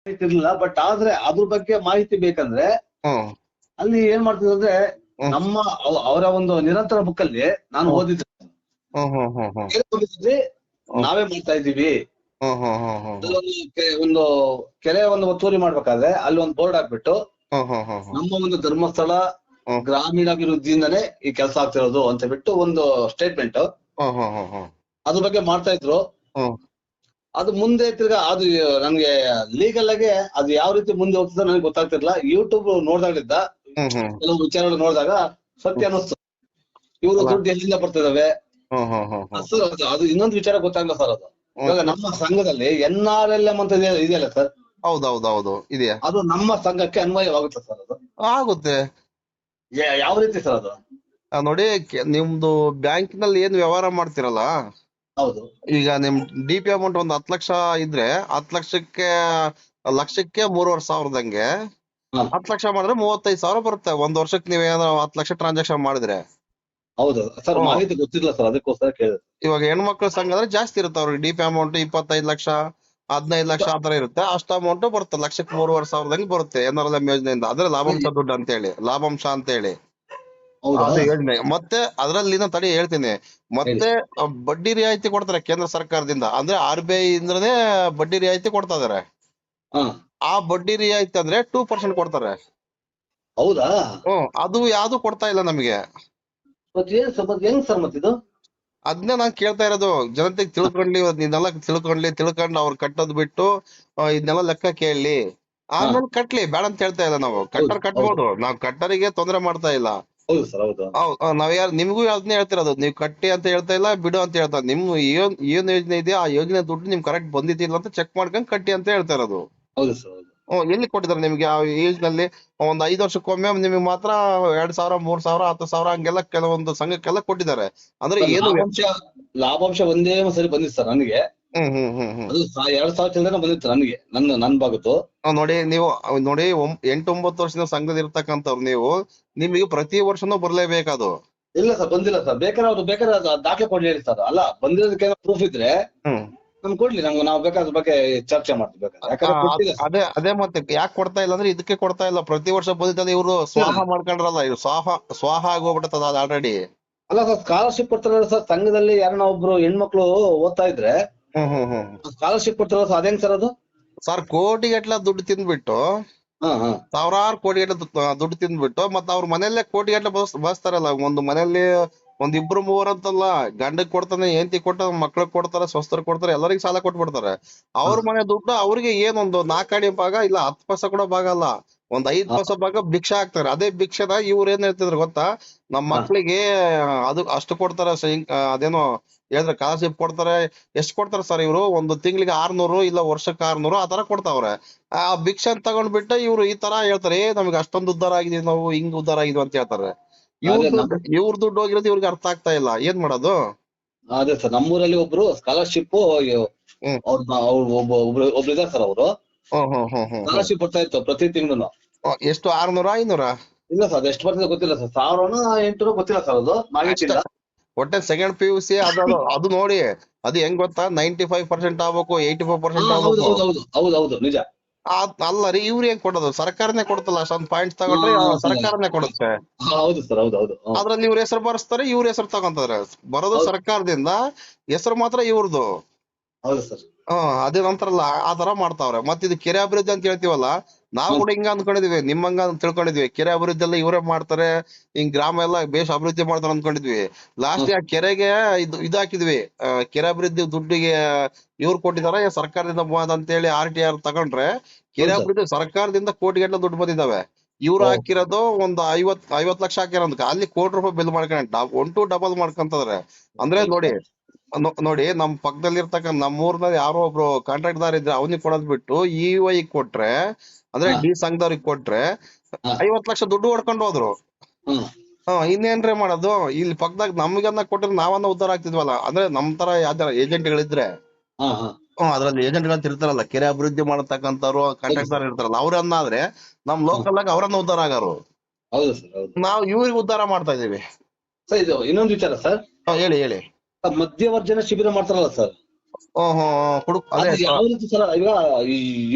ಮಾಹಿತಿ ಇರ್ಲಿಲ್ಲ ಬಟ್ ಆದ್ರೆ ಅದ್ರ ಬಗ್ಗೆ ಮಾಹಿತಿ ಬೇಕಂದ್ರೆ ಅಲ್ಲಿ ಏನ್ ಮಾಡ್ತಿದ್ರು ಅಂದ್ರೆ ನಮ್ಮ ಅವರ ಒಂದು ನಿರಂತರ ಬುಕ್ ಅಲ್ಲಿ ನಾನು. ಓದಿದ್ದೆ. ನಾವೇ ಮಾಡ್ತಾ ಇದೀವಿ ಒಂದು ಕೆರೆ ಒಂದು ಒತ್ತುವರಿ ಮಾಡ್ಬೇಕಾದ್ರೆ ಅಲ್ಲಿ ಒಂದು ಬೋರ್ಡ್ ಹಾಕ್ಬಿಟ್ಟು ನಮ್ಮ ಒಂದು ಧರ್ಮಸ್ಥಳ ಗ್ರಾಮೀಣ ಗ್ರಾಮೀಣಾಭಿವೃದ್ಧಿಯಿಂದನೇ ಈ ಕೆಲಸ ಆಗ್ತಿರೋದು ಅಂತ ಬಿಟ್ಟು ಒಂದು ಸ್ಟೇಟ್ಮೆಂಟ್ ಅದ್ರ ಬಗ್ಗೆ ಮಾಡ್ತಾ ಇದ್ರು. ಅದು ಮುಂದೆ ತಿರ್ಗಾ ಅದು ನನ್ಗೆ ಲೀಗಲ್ ಆಗಿ ಅದು ಯಾವ ರೀತಿ ಮುಂದೆ ಹೋಗ್ತದೆ ನನಗೆ ಗೊತ್ತಾಗ್ತಿರ್ಲಿಲ್ಲ. ಯೂಟ್ಯೂಬ್ ನೋಡ್ದಾಗಿದ್ದ ಕೆಲವು ವಿಚಾರಗಳು ನೋಡಿದಾಗ ಸತ್ಯ ಅನ್ನಿಸ್ತು. ಇವರು. ದುಡ್ಡು ಎಲ್ಲಿಂದ ಬರ್ತಿದಾವೆ? ಸರ್ ಅದು ಅದು ಇನ್ನೊಂದು ವಿಚಾರ ಗೊತ್ತಾಗಲ್ಲ ಸರ್ ಅದು. ಇವಾಗ ನಮ್ಮ ಸಂಘದಲ್ಲಿ ಎನ್ ಆರ್ ಎಲ್ ಎಂ ಅಂತ ಇದೆಯಲ್ಲ ಸರ್? ಹೌದೌದೌದು ಇದೆಯಾ? ಅದು ನಮ್ಮ ಸಂಘಕ್ಕೆ ಅನ್ವಯವಾಗುತ್ತೆ ಸರ್ ಅದು. ಆಗುತ್ತೆ. ಯಾವ ರೀತಿ ಸರ್ ಅದು? ನೋಡಿ ನಿಮ್ದು ಬ್ಯಾಂಕ್ನಲ್ಲಿ ಏನ್ ವ್ಯವಹಾರ ಮಾಡ್ತಿರಲ್ಲ? ಹೌದು. ಈಗ ನಿಮ್ ಡಿ ಪಿ ಅಮೌಂಟ್ ಒಂದ್ ಹತ್ತು ಲಕ್ಷ ಇದ್ರೆ ಹತ್ತು ಲಕ್ಷಕ್ಕೆ ಲಕ್ಷಕ್ಕೆ ಮೂರುವರೆ ಸಾವಿರದಂಗೆ ಹಾ. ಹತ್ತು ಲಕ್ಷ ಮಾಡಿದ್ರೆ ಮೂವತ್ತೈದು ಸಾವಿರ ಬರುತ್ತೆ. ಒಂದ್ ವರ್ಷಕ್ಕೆ ನೀವ್ ಏನಾದ್ರು ಹತ್ತು ಲಕ್ಷ ಟ್ರಾನ್ಸಾಕ್ಷನ್ ಮಾಡಿದ್ರೆ. ಹೌದು. ಸರ್ ಹ್ಮ್. ಮಾಹಿತಿ ಗೊತ್ತಿಲ್ಲ ಸರ್ ಅದಕ್ಕೋಸ್ಕರ ಕೇಳಿದೆ. ಇವಾಗ ಹೆಣ್ಮಕ್ಳ ಸಂಘ ಅಂದ್ರೆ ಜಾಸ್ತಿ ಇರುತ್ತೆ ಅವ್ರಿಗೆ. ಡಿ ಪಿ ಅಮೌಂಟ್ ಇಪ್ಪತ್ತೈದು ಲಕ್ಷ ಹದಿನೈದು ಲಕ್ಷ ಆತರ ಇರುತ್ತೆ. ಅಷ್ಟು ಅಮೌಂಟ್ ಬರುತ್ತೆ. ಲಕ್ಷಕ್ಕೆ ಮೂರುವರೆ ಸಾವಿರದಂಗೆ ಬರುತ್ತೆ ಎನ್ ಆರ್ ಎಲ್ ಎಂ ಯೋಜನೆಯಿಂದ. ಅಂದ್ರೆ ಲಾಭಾಂಶ ದುಡ್ಡು ಅಂತ ಹೇಳಿ ಲಾಭಾಂಶ ಅಂತ ಹೇಳಿ ಅದು ಮತ್ತೆ ಅದ್ರಲ್ಲಿ ಇನ್ನೊಂದ್ ತಡಿ ಹೇಳ್ತೀನಿ. ಮತ್ತೆ ಬಡ್ಡಿ ರಿಯಾಯಿತಿ ಕೊಡ್ತಾರೆ ಕೇಂದ್ರ ಸರ್ಕಾರದಿಂದ. ಅಂದ್ರೆ ಆರ್ ಬಿ ಐ ಇಂದ್ರನೇ ಬಡ್ಡಿ ರಿಯಾಯಿತಿ ಕೊಡ್ತಾ ಇದಾರೆ. ಆ ಬಡ್ಡಿ ರಿಯಾಯಿತಿ ಅಂದ್ರೆ ಟೂ ಪರ್ಸೆಂಟ್ ಕೊಡ್ತಾರೆ. ಹೌದಾ? ಹ್ಮ್ ಅದು ಯಾವ್ದು ಕೊಡ್ತಾ ಇಲ್ಲ ನಮಗೆ. ಹೆಂಗ್ ಸರ್ ಮತ್ತಿದು ಅದನ್ನ ನಾನ್ ಕೇಳ್ತಾ ಇರೋದು. ಜನತೆಗೆ ತಿಳ್ಕೊಂಡ್ಲಿ ಇದನ್ನೆಲ್ಲ ತಿಳ್ಕೊಂಡ್ಲಿ ತಿಳ್ಕೊಂಡು ಅವ್ರು ಕಟ್ಟೋದ್ ಬಿಟ್ಟು ಇದನ್ನೆಲ್ಲ ಲೆಕ್ಕ ಕೇಳಲಿ. ಆಮೇಲೆ ಕಟ್ಲಿ. ಬೇಡ ಅಂತ ಹೇಳ್ತಾ ಇಲ್ಲ ನಾವು. ಕಟ್ಟರ್ ಕಟ್ಬೋದು. ನಾವ್ ಕಟ್ಟರಿಗೆ ತೊಂದರೆ ಮಾಡ್ತಾ ಇಲ್ಲ. ಹೌದು ಸರ್ ಹೌದು. ನಾವ್ ಯಾರು ನಿಮ್ಗೂ ಅದನ್ನೇ ಹೇಳ್ತಿರೋದು ನೀವು ಕಟ್ಟಿ ಅಂತ ಹೇಳ್ತಾ ಇಲ್ಲ ಬಿಡು ಅಂತ ಹೇಳ್ತಾ ನಿಮ್ ಏನ್ ಏನ್ ಯೋಜನೆ ಇದೆಯಾ? ಆ ಯೋಜನೆ ದುಡ್ಡು ನಿಮ್ ಕರೆಕ್ಟ್ ಬಂದಿದ್ದಿಲ್ಲ ಅಂತ ಚೆಕ್ ಮಾಡ್ಕೊಂಡ್ ಕಟ್ಟಿ ಅಂತ ಹೇಳ್ತಾ ಇರೋದು ಹೌದು ಸರ್ ಹೌದು. ಹ್ಮ್ ಎಲ್ಲಿ ಕೊಟ್ಟಿದ್ದಾರೆ ನಿಮ್ಗೆ ಆ ಏಜ್ನಲ್ಲಿ? ಒಂದ್ ಐದು ವರ್ಷಕ್ಕೊಮ್ಮೆ ನಿಮಗೆ ಮಾತ್ರ ಎರಡ್ ಸಾವಿರ ಮೂರ್ ಸಾವಿರ ಹತ್ತು ಸಾವಿರ ಹಂಗೆಲ್ಲ ಕೆಲವೊಂದು ಸಂಘಕ್ಕೆಲ್ಲ ಕೊಟ್ಟಿದ್ದಾರೆ. ಅಂದ್ರೆ ಏನು ಲಾಭಾಂಶ ಲಾಭಾಂಶ ಒಂದೇ ಸರಿ ಬಂದಿತ್ತು ಸರ್ ನನಗೆ. ಅದು ಎರಡ್ ಸಾವಿರ ಚಿಲ್ಲರೆ ಬಂದಿತ್ತು ನನಗೆ ನನ್ನ ನನ್ ಬಾಗುತ್ತು ನೋಡಿ ನೀವು ನೋಡಿ ಎಂಟು ಒಂಬತ್ತು ವರ್ಷದ ಸಂಘದಲ್ಲಿ ಇರ್ತಕ್ಕಂಥವ್ರು ನೀವು ನಿಮಗೆ ಪ್ರತಿ ವರ್ಷನೂ ಬರ್ಲೇಬೇಕದು. ಇಲ್ಲ ಸರ್ ಬಂದಿಲ್ಲ ಸರ್. ಬೇಕಾದ್ರೆ ಅವ್ರು ಬೇಕಾದ್ರೆ ದಾಖಲೆ ಕೊಡ್ಲಿ ಹೇಳಿ ಸರ್. ಅಲ್ಲ ಬಂದಿರೋದಕ್ಕೆ ಪ್ರೂಫ್ ಇದ್ರೆ ಹ್ಮ್. ನಮ್ಗೆ ಕೊಡ್ಲಿ. ನಮ್ಗೆ ನಾವು ಬೇಕಾದ್ರ ಬಗ್ಗೆ ಚರ್ಚೆ ಮಾಡ್ತೀವಿ. ಅದೇ ಅದೇ ಮತ್ತೆ ಯಾಕೆ ಕೊಡ್ತಾ ಇಲ್ಲ ಅಂದ್ರೆ ಇದಕ್ಕೆ ಕೊಡ್ತಾ ಇಲ್ಲ. ಪ್ರತಿ ವರ್ಷ ಬಂದಿದ್ದಲ್ಲ ಇವರು ಸ್ವಾಹ ಮಾಡ್ಕೊಂಡ್ರಲ್ಲ ಇವ್ರು ಸ್ವಾಹ ಸ್ವಾಹ ಆಗೋಗ್ಬಿಟ್ಟದ ಅದು ಆಲ್ರೆಡಿ ಅಲ್ಲ ಸರ್ ಸ್ಕಾಲರ್ಶಿಪ್ ಕೊಡ್ತಾರಲ್ಲ ಸರ್ ಸಂಘದಲ್ಲಿ ಯಾರನ್ನ ಒಬ್ರು ಹೆಣ್ಮಕ್ಳು ಓದ್ತಾ ಇದ್ರೆ ಸ್ಕಾಲರ್ಶಿಪ್ ಕೊಡ್ತಾರ ಅದೇನ್ ಅದೇಂಗ್ ಸರ್ ಅದು? ಸರ್ ಕೋಟಿಗಟ್ಲೆ ದುಡ್ಡು ತಿಂದ್ಬಿಟ್ಟು ಹಾ ಹಾ. ಸಾವಿರಾರು ಕೋಟಿಗಟ್ಲೆ ದು- ದುಡ್ಡು ತಿಂದ್ಬಿಟ್ಟು ಮತ್ತೆ ಅವ್ರ ಮನೆಯಲ್ಲೇ ಕೋಟಿಗಟ್ಲೆ ಬಸ್ ಬಸ್ತಾರಲ್ಲ ಒಂದು ಮನೆಯಲ್ಲಿ ಒಂದ್ ಇಬ್ರು ಮೂವರ್ ಅಂತಲ್ಲ ಗಂಡಗ್ ಕೊಡ್ತಾನೆ ಹೆಂಡತಿ ಕೊಟ್ಟ ಮಕ್ಳಿಗೆ ಕೊಡ್ತಾರೆ ಸ್ವಸ್ಥರು ಕೊಡ್ತಾರೆ ಎಲ್ಲರಿಗೂ ಸಾಲ ಕೊಟ್ಬಿಡ್ತಾರೆ. ಅವ್ರ ಮನೆ ದುಡ್ಡು ಅವ್ರಿಗೆ ಏನೊಂದು ನಾಲ್ಕಾಣಿ ಭಾಗ ಇಲ್ಲ ಹತ್ತು ಪೈಸೆ ಕೂಡ ಭಾಗ ಅಲ್ಲ. ಒಂದ್ ಐದ್. ಪೈಸೆ ಭಾಗ ಭಿಕ್ಷೆ ಹಾಕ್ತಾರೆ. ಅದೇ ಭಿಕ್ಷೆದಾಗ ಇವ್ರ ಏನ್ ಹೇಳ್ತಿದ್ರು ಗೊತ್ತಾ? ನಮ್ ಹಾ. ಮಕ್ಳಿಗೆ ಅದು ಅಷ್ಟು ಕೊಡ್ತಾರೆ ಸೈ- ಅದೇನೋ ಹೇಳಿದ್ರೆ ಸ್ಕಾಲರ್ಶಿಪ್ ಕೊಡ್ತಾರೆ ಎಷ್ಟ್ ಕೊಡ್ತಾರೆ ಸರ್ ಇವ್ರು? ಒಂದು ತಿಂಗಳಿಗೆ ಆರ್ನೂರು ಇಲ್ಲ ವರ್ಷಕ್ಕೆ ಆರ್ನೂರು ಆ ತರ ಕೊಡ್ತಾವ್ರೆ. ಆ ಭಿಕ್ಷೆ ತಗೊಂಡ್ ತಗೊಂಡ್ಬಿಟ್ಟು ಇವ್ರು ಈ ತರ ಹೇಳ್ತಾರೆ ಏ ನಮ್ಗೆ ಅಷ್ಟೊಂದು ಉದ್ದಾರ ಆಗಿದೀವಿ ನಾವು ಹಿಂಗ್ ಉದ್ದಾರ ಆಗಿದ್ವಿ ಅಂತ ಹೇಳ್ತಾರೆ. ಇವ್ರ ಇವ್ರ ದುಡ್ಡು ಹೋಗಿರೋದು ಇವ್ರಿಗೆ ಅರ್ಥ ಆಗ್ತಾ ಇಲ್ಲ. ಏನ್ ಮಾಡೋದು? ಅದೇ ಸರ್ ನಮ್ಮೂರಲ್ಲಿ ಒಬ್ರು ಸ್ಕಾಲರ್ಶಿಪ್ ಒಬ್ರು ಒಬ್ರು ಇದಾರೆ ಸರ್ ಅವರು. ಸ್ಕಾಲರ್ಶಿಪ್ ಬರ್ತಾ ಇತ್ತು ಪ್ರತಿ ತಿಂಗಳು ಎಷ್ಟು ಆರ್ನೂರ ಐನೂರ? ಇಲ್ಲ ಸರ್ ಎಷ್ಟು ಬರ್ತದೆ ಗೊತ್ತಿಲ್ಲ ಸರ್. ಸಾವಿರನ ಎಂಟುನೂರು ಗೊತ್ತಿಲ್ಲ ಸರ್ ಅದು. ಮಾಹಿತಿ ಇಲ್ಲ ಒಟ್ಟೆ ಸೆಕೆಂಡ್ ಪಿ ಯು ಸಿ ಅದು ಅದು- ನೋಡಿ ಅದು ಹೆಂಗ್ ಗೊತ್ತಾ? ನೈಂಟಿ ಫೈವ್ ಪರ್ಸೆಂಟ್ ಆಗ್ಬೇಕು ಏಯ್ಟಿ ಫೈವ್ ಪರ್ಸೆಂಟ್ ಹೌದು ಆಗ್ಬೇಕು. ಹೌದು ಹೌದು ನಿಜ. ಅಲ್ಲ ರೀ ಇವ್ರು ಹೆಂಗ್ ಕೊಡೋದು? ಸರ್ಕಾರನೇ ಕೊಡ್ತಲ್ಲ ಅಷ್ಟೊಂದು ಪಾಯಿಂಟ್ಸ್ ತಗೊಂಡ್ರೆ ಸರ್ಕಾರನೇ ಕೊಡುತ್ತೆ. ಹೌದು ಸರ್ ಹೌದು ಹೌದು. ಹ್ಮ್. ಅದ್ರಲ್ಲಿ ಇವ್ರ ಹೆಸರು ಬರ್ಸ್ತಾರೆ ಇವ್ರ ಹೆಸರು ತಗೊಂತಾರೆ ಬರೋದು ಸರ್ಕಾರದಿಂದ ಹೆಸರು ಮಾತ್ರ ಇವ್ರದ್ದು ಹೌದು ಸರ್. ಹ್ಮ್ ಅದೇ ನಂತರಲ್ಲ ಆ ತರ ಮಾಡ್ತಾವ್ರೆ. ಮತ್ತೆ ಇದು ಕೆರೆ ಅಭಿವೃದ್ಧಿ ಅಂತ ಹೇಳ್ತೀವಲ್ಲ ನಾವು ಕೂಡ ಹಿಂಗ ಅನ್ಕೊಂಡಿದ್ವಿ ನಿಮ್ಮಂಗ ತಿಳ್ಕೊಂಡಿದ್ವಿ. ಕೆರೆ ಅಭಿವೃದ್ಧಿ ಎಲ್ಲ ಇವರೇ ಮಾಡ್ತಾರೆ ಹಿಂಗ್ ಗ್ರಾಮ ಎಲ್ಲ ಬೇಸ್ ಅಭಿವೃದ್ಧಿ ಮಾಡ್ತಾರೆ ಅನ್ಕೊಂಡಿದ್ವಿ. ಲಾಸ್ಟ್ ಆ ಕೆರೆಗೆ ಇದು ಇದು ಹಾಕಿದ್ವಿ. ಆ, ಕೆರೆ ಅಭಿವೃದ್ಧಿ ದುಡ್ಡಿಗೆ ಇವ್ರು ಕೊಟ್ಟಿದಾರ ಸರ್ಕಾರದಿಂದ ಬಂದ ಅಂತೇಳಿ ಆರ್ ಟಿ ಆರ್ ತಗೊಂಡ್ರೆ ಕೆರೆ ಹೌದು ಅಭಿವೃದ್ಧಿ ಸರ್ಕಾರದಿಂದ ಕೋಟಿಗಟ್ಟಲೆ ದುಡ್ಡು ಬಂದಿದಾವೆ. ಇವ್ರು ಹೌದು. ಹಾಕಿರೋದು ಒಂದು ಐವತ್ ಐವತ್ ಲಕ್ಷ ಹಾಕಿರೋದಕ್ಕೆ ಅಲ್ಲಿ ಕೋಟಿ ರೂಪಾಯಿ ಬಿಲ್ ಮಾಡ್ಕೊಂಡ ಒನ್ ಟು ಡಬಲ್ ಮಾಡ್ಕೊಂತಾರೆ ಅಂದ್ರೆ ನೋಡಿ ನೋಡಿ ನಮ್ ಪಕ್ಕದಲ್ಲಿ ಇರ್ತಕ್ಕ ನಮ್ಮ ಊರ್ನಲ್ಲಿ ಯಾರೋ ಒಬ್ರು ಕಾಂಟ್ರಾಕ್ಟ್ದಾರ್ ಇದ್ರೆ ಅವನಿಗೆ ಕೊಡೋದ್ ಬಿಟ್ಟು ಇ ವೈ ಕೊಟ್ರೆ ಅಂದ್ರೆ. ಡಿ ಸಂಘದವ್ರಿಗೆ ಕೊಟ್ರೆ. ಐವತ್ ಲಕ್ಷ ದುಡ್ಡು ಹೊಡ್ಕೊಂಡು ಹೋದ್ರು. ಹಾ. ಇನ್ನೇನ್ರಿ ಮಾಡೋದು? ಇಲ್ಲಿ ಪಕ್ಕದಾಗ ನಮ್ಗನ್ನ ಕೊಟ್ರೆ ನಾವನ್ನ ಉದ್ದಾರ ಆಗ್ತಿದ್ವಲ್ಲ. ಅಂದ್ರೆ ನಮ್ ತರ ಯಾವ್ದಾರ ಏಜೆಂಟ್ಗಳಿದ್ರೆ. ಹ್ಮ್ ಅದ್ರಲ್ಲಿ ಅಂತ ಇರ್ತಾರಲ್ಲ ಕೆರೆ ಅಭಿವೃದ್ಧಿ ಮಾಡತಕ್ಕಂಥವ್ರು ಕಾಂಟ್ರಾಕ್ಟರ್ ಇರ್ತಾರಲ್ಲ ಅವ್ರನ್ನಾದ್ರೆ ನಮ್ ಲೋಕಲ್ ಆಗಿ ಅವರನ್ನ ಉದ್ದಾರ ಆಗಾರು. ನಾವ್ ಇವ್ರಿಗೆ ಉದ್ದಾರ ಮಾಡ್ತಾ ಇದೀವಿ ಸರ್ ಇದು ಇನ್ನೊಂದು ವಿಚಾರ ಸರ್. ಹೇಳಿ ಹೇಳಿ. ಮಧ್ಯವರ್ಜನ ಶಿಬಿರ ಮಾಡ್ತಾರಲ್ಲ ಸರ್. ಹ್ಮ್ ಹ್ಮ್ ಯಾವ ರೀತಿ ಸರ್ ಈಗ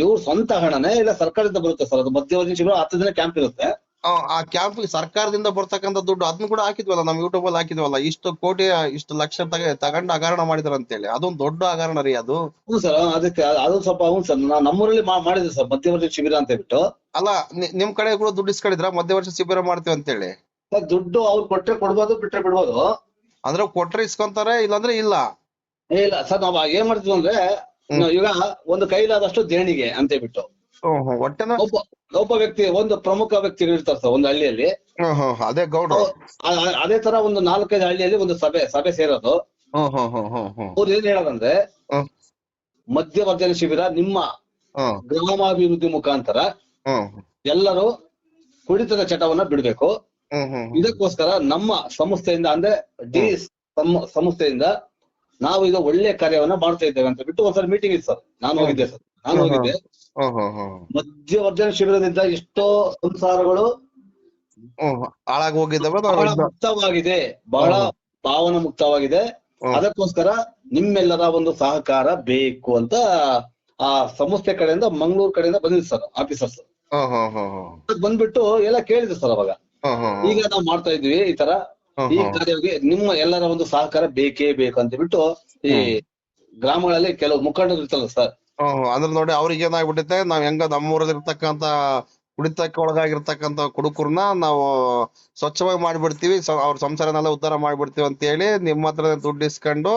ಇವ್ರ ಸ್ವಂತ ಹಣನೇ ಇಲ್ಲ ಸರ್ಕಾರದಿಂದ ಬರುತ್ತೆ ಸರ್ ಅದು ಮಧ್ಯವರ್ಜನ ಶಿಬಿರ ಹತ್ತು ದಿನ ಕ್ಯಾಂಪ್ ಇರುತ್ತೆ. ಆ, ಕ್ಯಾಂಪ್ ಸರ್ಕಾರದಿಂದ ಬರ್ತಕ್ಕಂಥ ದುಡ್ಡು ಅದನ್ನ ಕೂಡ ಹಾಕಿದ್ವಲ್ಲ ನಮ್ ಯೂಟ್ಯೂಬ್ ಅಲ್ಲಿ ಹಾಕಿದ್ವಲ್ಲ ಇಷ್ಟು ಕೋಟಿ ಇಷ್ಟು ಲಕ್ಷ ತಗ ತಗೊಂಡು ಹಗರಣ ಮಾಡಿದಾರೆ ಅಂತೇಳಿ. ಅದೊಂದು ದೊಡ್ಡ ಹಗರಣ ರೀ ಅದು. ಹ್ಞೂ ಸರ್ ಅದಕ್ಕೆ ಅದು ಸ್ವಲ್ಪ ಹ್ಞೂ ಸರ್ ನಾ ನಮ್ಮೂರಲ್ಲಿ ಮಾಡಿದ್ರೆ ಮಾಡಿದ್ವಿ ಸರ್ ಮಧ್ಯವರ್ಷ ಶಿಬಿರ ಅಂತ ಹೇಳ್ಬಿಟ್ಟು. ಅಲ್ಲ ನಿಮ್ ಕಡೆ ಕೂಡ ದುಡ್ಡು ಇಸ್ಕೊಂಡಿದ್ರ? ಮಧ್ಯವರ್ಷ ಶಿಬಿರ ಮಾಡ್ತೀವಿ ಅಂತೇಳಿ. ಸರ್ ದುಡ್ಡು ಅವ್ರು ಕೊಟ್ರೆ ಕೊಡ್ಬೋದು ಬಿಟ್ರೆ ಬಿಡ್ಬೋದು. ಅಂದ್ರೆ ಕೊಟ್ರೆ ಇಸ್ಕೊಂತಾರೆ ಇಲ್ಲಾಂದ್ರೆ ಇಲ್ಲ? ಇಲ್ಲ. ಸರ್ ನಾವ್ ಏನ್ ಮಾಡ್ತೀವಿ ಅಂದ್ರೆ ಈಗ ಒಂದು ಕೈಲಾದಷ್ಟು ದೇಣಿಗೆ ಅಂತ ಹೇಳ್ಬಿಟ್ಟು. ಒಬ್ಬ ಒಬ್ಬ ವ್ಯಕ್ತಿ ಒಂದು ಪ್ರಮುಖ ವ್ಯಕ್ತಿ ಇರ್ತಾರ ಸರ್ ಒಂದು ಹಳ್ಳಿಯಲ್ಲಿ. ಅದೇ ಗೌಡ್ರು. ಅದೇ ತರ ಒಂದು ನಾಲ್ಕೈದು ಹಳ್ಳಿಯಲ್ಲಿ ಒಂದು ಸಭೆ ಸಭೆ ಸೇರೋದು. ಅವ್ರು ಏನ್ ಹೇಳೋದಂದ್ರೆ. ಮಧ್ಯವರ್ಜನ ಶಿಬಿರ ನಿಮ್ಮ ಗ್ರಾಮಾಭಿವೃದ್ಧಿ ಮುಖಾಂತರ ಎಲ್ಲರೂ ಕುಡಿತದ ಚಟವನ್ನ ಬಿಡ್ಬೇಕು. ಇದಕ್ಕೋಸ್ಕರ ನಮ್ಮ ಸಂಸ್ಥೆಯಿಂದ ಅಂದ್ರೆ ಡಿ ಸಂಸ್ಥೆಯಿಂದ ನಾವು ಈಗ ಒಳ್ಳೆ ಕಾರ್ಯವನ್ನ ಮಾಡ್ತಾ ಇದ್ದೇವೆ ಅಂತ ಬಿಟ್ಟು ಒಂದ್ಸಲ ಮೀಟಿಂಗ್ ಇತ್ತು ಸರ್. ನಾನು ಹೋಗಿದ್ದೆ ಸರ್. ನಾನು ಹೋಗಿದ್ದೆ. ಮಧ್ಯವರ್ಜನ ಶಿಬಿರದಿಂದ ಎಷ್ಟೋ ಸಂಸಾರಗಳು ಬಹಳ ಮುಕ್ತವಾಗಿದೆ. ಬಹಳ ಭಾವನ ಪಾವನ ಮುಕ್ತವಾಗಿದೆ ಅದಕ್ಕೋಸ್ಕರ ನಿಮ್ಮೆಲ್ಲರ ಒಂದು ಸಹಕಾರ ಬೇಕು ಅಂತ ಆ ಸಂಸ್ಥೆ ಕಡೆಯಿಂದ ಮಂಗಳೂರು ಕಡೆಯಿಂದ ಬಂದಿದೆ ಸರ್ ಆಫೀಸರ್ಸ್. ಬಂದ್ಬಿಟ್ಟು ಎಲ್ಲ ಕೇಳಿದ್ರು ಸರ್ ಅವಾಗ. ಈಗ ನಾವು ಮಾಡ್ತಾ ಇದ್ವಿ ಈ ತರ. ಈ ಕಾರ್ಯಕ್ಕೆ ನಿಮ್ಮ ಎಲ್ಲರ ಒಂದು ಸಹಕಾರ ಬೇಕೇ ಬೇಕು ಅಂತ ಬಿಟ್ಟು ಈ ಗ್ರಾಮಗಳಲ್ಲಿ ಕೆಲವು ಮುಖಂಡರು ಇರ್ತಲ್ಲ ಸರ್. ಅಂದ್ರೆ ನೋಡಿ ಅವ್ರಿಗೆ ಏನಾಗ್ಬಿಟ್ಟೈತೆ ನಾವ್ ಹೆಂಗ ನಮ್ಮೂರಲ್ಲಿ ಇರ್ತಕ್ಕಂತ ಕುಡಿತಕ್ಕೆ ಒಳಗಾಗಿರ್ತಕ್ಕಂತ ಕುಡುಕರನ್ನ ನಾವು ಸ್ವಚ್ಛವಾಗಿ ಮಾಡ್ಬಿಡ್ತೀವಿ. ಅವ್ರ ಸಂಸಾರನೆಲ್ಲ ಉದ್ಧಾರ ಮಾಡ್ಬಿಡ್ತೀವಿ ಅಂತ ಹೇಳಿ ನಿಮ್ಮ ಹತ್ರ ದುಡ್ಡು ಇಸ್ಕೊಂಡು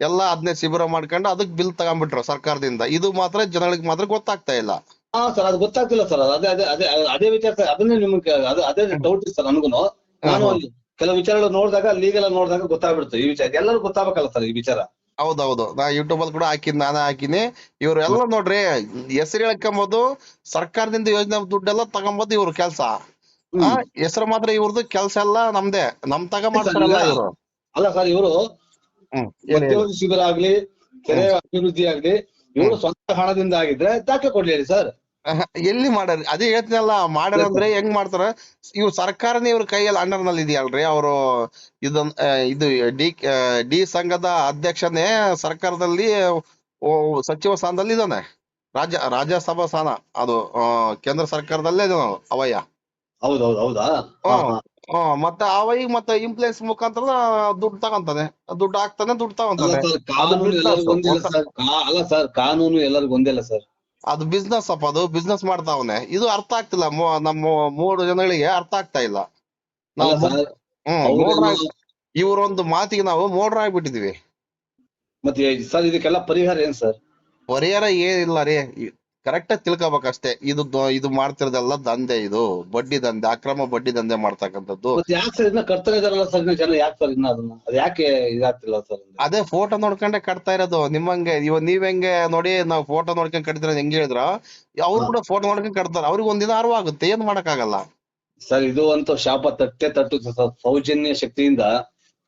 ಎಲ್ಲಾ ಅದನ್ನೇ ಶಿಬಿರ ಮಾಡ್ಕೊಂಡು ಅದಕ್ಕೆ ಬಿಲ್ ತಗೊಂಡ್ಬಿಟ್ರು ಸರ್ಕಾರದಿಂದ. ಇದು ಮಾತ್ರ ಜನಗಳಿಗೆ ಮಾತ್ರ ಗೊತ್ತಾಗ್ತಾ ಇಲ್ಲ. ಹಾ ಸರ್ ಅದು ಗೊತ್ತಾಗ್ತಿಲ್ಲ ಸರ್ ಅದೇ ಅದೇ ಅದೇ ಅದೇ ವಿಚಾರ ಸರ್ ಅದನ್ನೇ ನಿಮ್ಗೆ ಅದು ಅದೇ ಡೌಟ್ ಸರ್ ನನಗೂನು ನಾನು ಅಲ್ಲಿ ಕೆಲವು ವಿಚಾರಗಳು ನೋಡಿದಾಗ ಲೀಗಲ್ ನೋಡಿದಾಗ ಗೊತ್ತಾಗ್ಬಿಡುತ್ತೆ ಈ ವಿಚಾರ ಎಲ್ಲರೂ ಗೊತ್ತಾಗಬೇಕಲ್ಲ ಸರ್ ಈ ವಿಚಾರ. ಹೌದೌದು. ನಾ ಯೂಟ್ಯೂಬ್ ಅಲ್ಲಿ ಕೂಡ ಹಾಕಿದ್ ನಾನು ಹಾಕಿನಿ. ಇವ್ರೆಲ್ಲ ನೋಡ್ರಿ ಹೆಸರು ಹೇಳ್ಕೊಂಬೋದು ಸರ್ಕಾರದಿಂದ ಯೋಜನೆ ದುಡ್ಡೆಲ್ಲ ತಗೊಂಬೋದು ಇವ್ರ ಕೆಲಸ. ಹೆಸರು ಮಾತ್ರ ಇವ್ರದ್ದು ಕೆಲ್ಸ ಎಲ್ಲ ನಮ್ದೇ. ನಮ್ ತಗ ಮಾಡ್ತಾರಲ್ಲ ಇವರು ಇವ್ರು. ಅಲ್ಲ ಸರ್ ಇವರು ಶಿಬಿರ ಆಗ್ಲಿ ಕೆರೆ ಅಭಿವೃದ್ಧಿ ಆಗ್ಲಿ ಇವರು ಸ್ವಂತ ಹಣದಿಂದ ಆಗಿದ್ರೆ ದಾಖಲೆ ಕೊಡ್ಲಿ ಸರ್. ಆಹ್, ಎಲ್ಲಿ ಮಾಡ್ಯಾರ ಅದೇ ಹೇಳ್ತೀನಲ್ಲ ಮಾಡ್ಯಾರ ಅಂದ್ರೆ ಹೆಂಗ್ ಮಾಡ್ತಾರ? ಇವ್ ಸರ್ಕಾರನೇ ಇವ್ರ ಕೈಯಲ್ಲಿ ಅಂಡರ್ನಲ್ಲಿ ಇದೆಯಲ್ರಿ ಅವರು ಇದೊಂದ್ ಆ, ಇದು ಡಿ ಆ, ಡಿ ಸಂಘದ ಅಧ್ಯಕ್ಷನೇ ಸರ್ಕಾರದಲ್ಲಿ ಓ, ಸಚಿವ ಸ್ಥಾನದಲ್ಲಿ ಇದಾನೆ. ರಾಜ್ಯ ರಾಜ್ಯಸಭಾ ಸ್ಥಾನ. ಅದು ಆ, ಕೇಂದ್ರ ಸರ್ಕಾರದಲ್ಲೇ ಇದಾನ ಅವಯ್ಯ. ಹೌದೌದು ಹೌದಾ ಹಾ, ಹಾ. ಹ್ಮ್ ಮತ್ತೆ ಅವಯ್ಯ ಮತ್ತೆ ಇಂಪ್ಲೆನ್ಸ್ ಮುಖಾಂತರ ದುಡ್ಡು ತಗೊಂತಾನೆ. ದುಡ್ಡು ಹಾಕ್ತಾನೆ ದುಡ್ಡು ಅಲ್ಲ ತಗೊಂತಾನೆ ಸರ್ ಕಾನೂನು ಎಲ್ಲರಿಗೂ ಒಂದಿಲ್ಲ ಸರ್. ಕಾ- ಅಲ್ಲ ಸರ್ ಕಾನೂನು ಎಲ್ಲರಿಗೂ ಒಂದಿಲ್ಲ ಸರ್. ಅದು ಬಿಸ್ನೆಸ್ ಅಪ್ಪ ಅದು ಬಿಸ್ನೆಸ್ ಮಾಡ್ತಾವನೆ. ಇದು ಅರ್ಥ ಆಗ್ತಿಲ್ಲ. ಮೂ- ನಮ್ಮ ಮೂರು ಜನಗಳಿಗೆ ಅರ್ಥ ಆಗ್ತಾ ಇಲ್ಲ. ಅಲ್ಲ ನಾವು ಸರ್ ಹ್ಮ್ ಅವ್ರೆಲ್ಲ- ಮೋಡ್ರ ಇವ್ರೊಂದು ಮಾತಿಗೆ ನಾವು ಮೋಡ್ರ್ ಆಗ್ಬಿಟ್ಟಿದೀವಿ ಮತ್ತೆ ಸರ್ ಇದಕ್ಕೆಲ್ಲ ಪರಿಹಾರ ಏನ್ ಸರ್? ಪರಿಹಾರ ಏನಿಲ್ಲ ರೀ. ಕರೆಕ್ಟ್ ಆಗಿ ತಿಳ್ಕೊಬೇಕಷ್ಟೇ. ಇದು ಇದು ಮಾಡ್ತಿರೋದೆಲ್ಲ ದಂಧೆ ಇದು. ಬಡ್ಡಿ ದಂಧೆ ಅಕ್ರಮ ಬಡ್ಡಿ ದಂಧೆ ಮಾಡ್ತಕ್ಕಂಥದ್ದು. ಯಾಕೆ ಸರ್ ಇನ್ನ ಕಟ್ತಾ ಇದಾರಲ್ಲ ಸರ್ ಇನ್ನ ಜನ? ಯಾಕೆ ಸರ್ ಇನ್ನ ಅದನ್ನ? ಅದು ಯಾಕೆ ಇದಾಗ್ತಿಲ್ಲ ಸರ್ ಅದೇ ಫೋಟೋ ನೋಡ್ಕೊಂಡೆ ಕಟ್ತಾ ಇರೋದು. ನಿಮ್ಮಂಗೆ ಇವ ನೀವ್ ಹೆಂಗೆ ನೋಡಿ ನಾವ್ ಫೋಟೋ ನೋಡ್ಕೊಂಡ್ ಕಟ್ತಿರ ಹೆಂಗ್ ಹೇಳಿದ್ರ? ಅವ್ರು ಕೂಡ ಫೋಟೋ ನೋಡ್ಕೊಂಡ್ ಕಟ್ತಾರ. ಅವ್ರಿಗೆ ಒಂದಿನ ಅರಿವಾಗುತ್ತೆ ಏನ್ ಮಾಡಕ್ಕಾಗಲ್ಲ. ಸರ್ ಇದು ಅಂತೂ ಶಾಪ ತಟ್ಟೆ ತಟ್ಟುತ್ತೆ ಸರ್ ಸೌಜನ್ಯ ಶಕ್ತಿಯಿಂದ.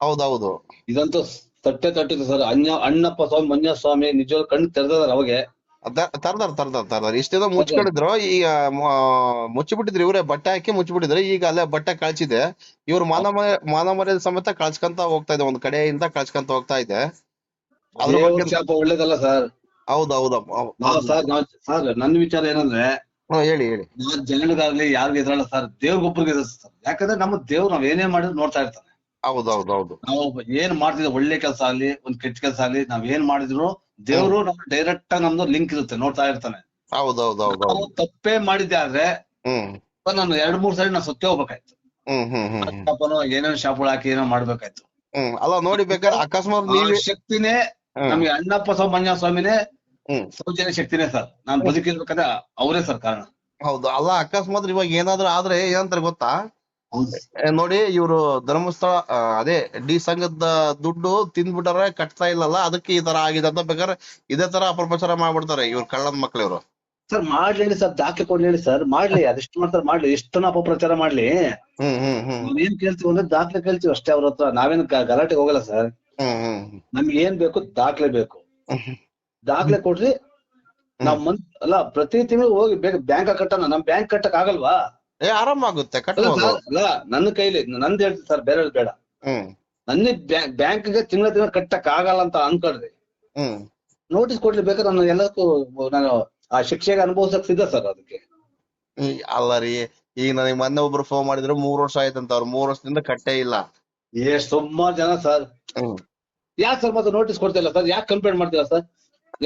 ಹೌದೌದು. ಇದಂತೂ ತಟ್ಟೆ ತಟ್ಟುತ್ತೆ ಸರ್. ಅಣ್ಣ ಅಣ್ಣಪ್ಪ ಸ್ವಾಮಿ ಮಂಜ ಸ್ವಾಮಿ ನಿಜವಾಗ್ಲೂ ಕಣ್ಣು ತೆರೆದಾರ ಅವಾಗೆ. ತರ್ದಾರ ತರ್ದಾರ ತರ್ದಾರ. ಇಷ್ಟೇದೋ ಮುಚ್ಕೊಂಡಿದ್ರು. ಈಗ ಮುಚ್ಚಿಬಿಟ್ಟಿದ್ರು ಇವರೇ ಬಟ್ಟೆ ಹಾಕಿ ಮುಚ್ಚಿಬಿಟ್ಟಿದ್ರು. ಈಗ ಅಲ್ಲೇ ಬಟ್ಟೆ ಕಳ್ಸಿದೆ. ಇವ್ರು ಮಾನ ಮ- ಮಾನ ಮರ್ಯಾದೆ ಸಮೇತ ಕಳ್ಸ್ಕೊಂತ ಹೋಗ್ತಾ ಇದೆ. ಒಂದ್ ಕಡೆಯಿಂದ ಕಳ್ಸ್ಕೊಂತ ಹೋಗ್ತಾ ಇದೆ. ಅದ್ರ ಬಗ್ಗೆ ಶಾಪ ಒಳ್ಳೇದಲ್ಲ ಸರ್. ಹೌದೌದಮ್ಮ ಸರ್ ಸರ್ ನನ್ನ ವಿಚಾರ ಏನಂದ್ರೆ ಹೇಳಿ ಹೇಳಿ. ಜನಗಳಿಗಾಗ್ಲಿ ಯಾರಿಗೂ ಇದ್ರಲ್ಲ ಸರ್. ದೇವ್ರಿಗೊಬ್ಬರಿಗೆ ಸರ್. ಯಾಕಂದ್ರೆ ನಮ್ಮ ದೇವ್ರು ನಾವ್ ಏನೇ ಮಾಡಿದ್ರು ನೋಡ್ತಾ ಇರ್ತಾನೆ ಹೌದೌದೌದು. ನಾವು ಏನ್ ಮಾಡ್ತಿದ್ರೆ ಒಳ್ಳೆ ಕೆಲಸ ಆಗ್ಲಿ ಒಂದ್ ಕೆಟ್ಟ ಕೆಲಸ ಆಗ್ಲಿ ನಾವ್ ಏನ್ ಮಾಡಿದ್ರು ದೇವ್ರು ನಮ್ ಡೈರೆಕ್ಟ್ ಆಗಿ ನಮ್ದು ಲಿಂಕ್ ಇರುತ್ತೆ ನೋಡ್ತಾ ಇರ್ತಾನೆ. ಹೌದೌದೌದು ನಾವು ತಪ್ಪೇ ಮಾಡಿದ್ದೆ ಆದ್ರೆ ಹ್ಮ್. ನಾನು ಎರಡ್ ಮೂರ್ ಸಾರಿ ನಾನು ಸತ್ತೇ ಹೋಗ್ಬೇಕಾಯ್ತು. ಹ್ಮ್ ಹ್ಮ್ ಹ್ಮ್ ಏನೇನೋ ಶಾಪಗಳು ಹಾಕಿ ಏನೋ ಮಾಡ್ಬೇಕಾಯ್ತು. ಹ್ಮ್ ಅಲ್ಲ ನೋಡಿ ಬೇಕಾದ್ರೆ ಅಕಸ್ಮಾತ್ ಆ ನೀವೇ ಶಕ್ತಿನೇ ಹ್ಮ್. ನಮ್ಗೆ ಅಣ್ಣಪ್ಪ ಸುಬ್ರಹ್ಮಣ್ಯ ಸ್ವಾಮಿನೇ ಹ್ಮ್. ಸೌಜನ್ಯ ಶಕ್ತಿನೇ ಸರ್. ನಾನ್ ಬದುಕಿರ್ಬೇಕಾದ್ರೆ ಅವರೇ ಸರ್ ಕಾರಣ. ಹೌದು ಅಲ್ಲ ಅಕಸ್ಮಾತ್ ಇವಾಗ ಏನಾದ್ರು ಆದ್ರೆ ಏನಂತಾರೆ ಗೊತ್ತಾ? ನೋಡಿ ಇವ್ರು ಧರ್ಮಸ್ಥಳ ಅದೇ ಡಿ ಸಂಘದ ದುಡ್ಡು ತಿಂದ್ಬಿಟ್ಟಾರೆ ಕಟ್ತಾ ಇಲ್ಲಲ್ಲ ಅದಕ್ಕೆ ಈ ತರ ಆಗಿದೆ ಅಂತ ಬೇಕಾದ್ರೆ ಇದೇ ತರ ಅಪಪ್ರಚಾರ ಮಾಡ್ಬಿಡ್ತಾರೆ ಇವ್ರು ಕಳ್ಳನ ಮಕ್ಳು ಇವರು. ಸರ್ ಮಾಡ್ಲಿ ಸರ್ ದಾಖಲೆ ಕೊಡ್ಲಿ ಹೇಳಿ ಸರ್ ಮಾಡ್ಲಿ ಅದಿಷ್ಟು ಮಾಡ್ತಾರೆ ಮಾಡ್ಲಿ ಎಷ್ಟನ್ನ ಅಪಪ್ರಚಾರ ಮಾಡ್ಲಿ? ಹ್ಮ್ ಹ್ಮ್ ಹ್ಮ್. ಏನ್ ಕೇಳ್ತೀವಿ ಅಂದ್ರೆ ದಾಖಲೆ ಕೇಳ್ತೀವಿ ಅಷ್ಟೇ ಅವ್ರ ಹತ್ರ ನಾವೇನ್ ಗಲಾಟೆಗೆ ಹೋಗಲ್ಲ ಸರ್. ನಮ್ಗೆ ಏನ್ ಬೇಕು ದಾಖಲೆ ಬೇಕು. ದಾಖಲೆ ಕೊಡ್ರಿ ನಾವ್ ಮಂತ್ ಅಲ್ಲ ಪ್ರತಿ ತಿಂಗಳು ಹೋಗಿ ಬ್ಯಾಂಕ್ ಕಟ್ಟೋಣ ನಮ್ ಬ್ಯಾಂಕ್ ಕಟ್ಟಕ್ ಆಗಲ್ವಾ? ಏ ಆರಾಮಾಗುತ್ತೆ ನನ್ನ ಕೈಲಿ ನಂದ್ ಹೇಳ್ತೀನಿ ಸರ್ ಬೇರೆ ಬೇಡ. ನನ್ನ ಬ್ಯಾಂಕ್ಗೆ ತಿಂಗಳ ತಿಂಗಳ ಕಟ್ಟಕ್ ಆಗಲ್ಲ ಅಂತ ಅನ್ಕೊಳ್ರಿ. ಹ್ಮ್. ನೋಟಿಸ್ ಕೊಡ್ಲಿ ಬೇಕಾದ್ರೆ ನಾನು ಎಲ್ಲಕ್ಕೂ ನಾನು ಆ ಶಿಕ್ಷೆಗೆ ಅನುಭವಿಸಕ್ ಸಿದ್ಧ ಸರ್ ಅದಕ್ಕೆ. ಅಲ್ಲ ರೀ ಈಗ ನನಗೆ ಮೊನ್ನೆ ಒಬ್ರು ಫೋನ್ ಮಾಡಿದ್ರು ಮೂರ್ ವರ್ಷ ಆಯ್ತಂತ ಅವ್ರು ಮೂರ್ ವರ್ಷದಿಂದ ಕಟ್ಟೇ ಇಲ್ಲ. ಎಷ್ಟ್ ಸುಮಾರು ಜನ ಸರ್. ಯಾಕೆ ಸರ್ ಮತ್ತೆ ನೋಟಿಸ್ ಕೊಡ್ತಿಲ್ಲ ಸರ್? ಯಾಕೆ ಕಂಪ್ಲೇಂಟ್ ಮಾಡ್ತಿಲ್ಲ ಸರ್?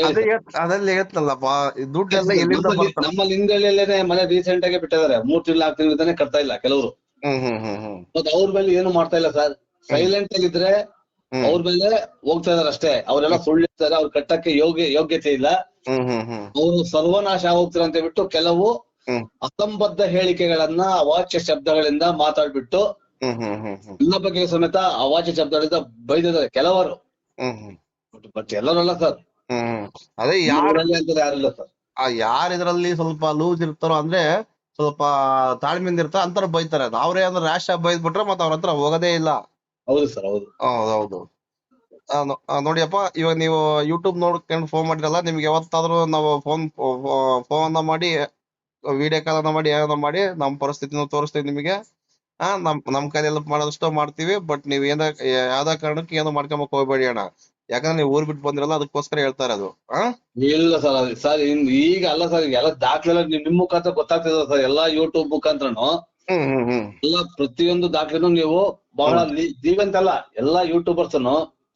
ಅದೇ ಹೇಳ್- ಅದ್ರಲ್ಲಿ ಹೇಳ್ತನಲ್ಲಪ್ಪ ಈ ದುಡ್ಡೆಲ್ಲ ಎಲ್ಲಿಂದ ನಮ್ಮಲ್ಲಿ ಹಿಂದೆಲ್ಲೇನೆ ಮನೆ ರೀಸೆಂಟ್ ಆಗಿ ಬಿಟ್ಟಿದ್ದಾರೆ. ಮೂರ್ ತಿಂಗಳು ನಾಲ್ಕು ತಿಂಗಳಿಂದಾನೆ ಕಟ್ತಾ ಇಲ್ಲ ಕೆಲವರು. ಮತ್ತೆ ಅವ್ರ ಮೇಲೆ ಏನು ಮಾಡ್ತಾ ಇಲ್ಲ ಸರ್. ಸೈಲೆಂಟ್ ಆಗಿದ್ರೆ ಇದ್ರೆ ಅವ್ರ ಮೇಲೆ ಹೋಗ್ತಾ ಇದಾರೆ ಅಷ್ಟೇ. ಅವರೆಲ್ಲ ಸುಳ್ಳು ಇರ್ತಾರೆ ಅವ್ರು ಕಟ್ಟಕ್ಕೆ ಯೋಗ್ಯ ಯೋಗ್ಯತೆ ಇಲ್ಲ. ಅವರು ಸರ್ವನಾಶ ಹೋಗ್ತಾರೆ ಅಂತ ಬಿಟ್ಟು ಕೆಲವು ಅಸಂಬದ್ಧ ಹೇಳಿಕೆಗಳನ್ನ ಅವಾಚ್ಯ ಶಬ್ದಗಳಿಂದ ಮಾತಾಡ್ಬಿಟ್ಟು ಎಲ್ಲ ಬಗ್ಗೆ ಸಮೇತ ಅವಾಚ್ಯ ಶಬ್ದಗಳಿಂದ ಬೈದಿದ್ದಾರೆ ಕೆಲವರು. ಬಟ್ ಎಲ್ಲರಲ್ಲ ಸರ್. ಹ್ಮ್. ಅದೇ ಯಾರ್ ಯಾರಿಲ್ಲ ಸರ್. ಯಾರ್ ಇದ್ರಲ್ಲಿ ಸ್ವಲ್ಪ ಲೂಸ್ ಇರ್ತಾರೋ ಅಂದ್ರೆ ಸ್ವಲ್ಪ ತಾಳ್ಮೆಯಿಂದ ಇರ್ತಾರ ಅಂತಾರ ಬೈತಾರೆ. ಅವ್ರೇ ಅಂದ್ರೆ ರಾಷ್ಟ್ರ ಬೈದ್ಬಿಟ್ರೆ ಬೈದ್ ಬಿಟ್ರೆ ಮತ್ತೆ ಅವ್ರ ಹತ್ರ ಹೋಗೋದೇ ಇಲ್ಲ. ಹೌದು ಸರ್ ಹೌದು. ಹೌದೌದು ನೋಡಿಯಪ್ಪ ಇವಾಗ ನೀವು ಯೂಟ್ಯೂಬ್ ನೋಡ್ಕೊಂಡು ಫೋನ್ ಮಾಡಿರಲ್ಲ ನಿಮ್ಗೆ ಯಾವತ್ತಾದ್ರೂ ನಾವು ಫೋನ್ ಫೋನ್ ಮಾಡಿ ವಿಡಿಯೋ ಕಾಲ್ ಮಾಡಿ ಏನೋ ಮಾಡಿ ನಮ್ಮ ಪರಿಸ್ಥಿತಿನ ತೋರಿಸ್ತೀವಿ ನಿಮಗೆ. ಆ ನಮ್ ನಮ್ ಕೈಲಿ ಹೆಲ್ಪ್ ಮಾಡೋದಷ್ಟು ಮಾಡ್ತೀವಿ ಬಟ್ ನೀವ್ ಏನ ಯಾವ್ದ ಕಾರಣಕ್ಕೆ ಏನೋ ಮಾಡ್ಕೊಂಬಕ್ ಹೋಗ್ಬೇಡಿ ಅಣ್ಣ. ಯಾಕಂದ್ರೆ ನೀವು ಊರ್ ಬಿಟ್ಟು ಬಂದಿರಲ್ಲ ಅದಕ್ಕೋಸ್ಕರ ಹೇಳ್ತಾ ಅದು. ಆ? ಇಲ್ಲ ಸರ್ ಅದು ಸರ್ ಈಗ ಅಲ್ಲ ಸರ್ ಎಲ್ಲ ದಾಖಲೆ ಎಲ್ಲ ನಿಮ್ ನಿಮ್ ಮುಖಾಂತರ ಗೊತ್ತಾಗ್ತದೆ ಸರ್ ಎಲ್ಲಾ ಯೂಟ್ಯೂಬ್ ಮುಖಾಂತರನು. ಹ್ಮ್ ಹ್ಮ್ ಹ್ಮ್. ಎಲ್ಲ ಪ್ರತಿಯೊಂದು ದಾಖಲೆನೂ ನೀವು ಬಹಳ ಲಿ- ನೀವಂತಲ್ಲ ಎಲ್ಲಾ ಯೂಟ್ಯೂಬರ್ಸ್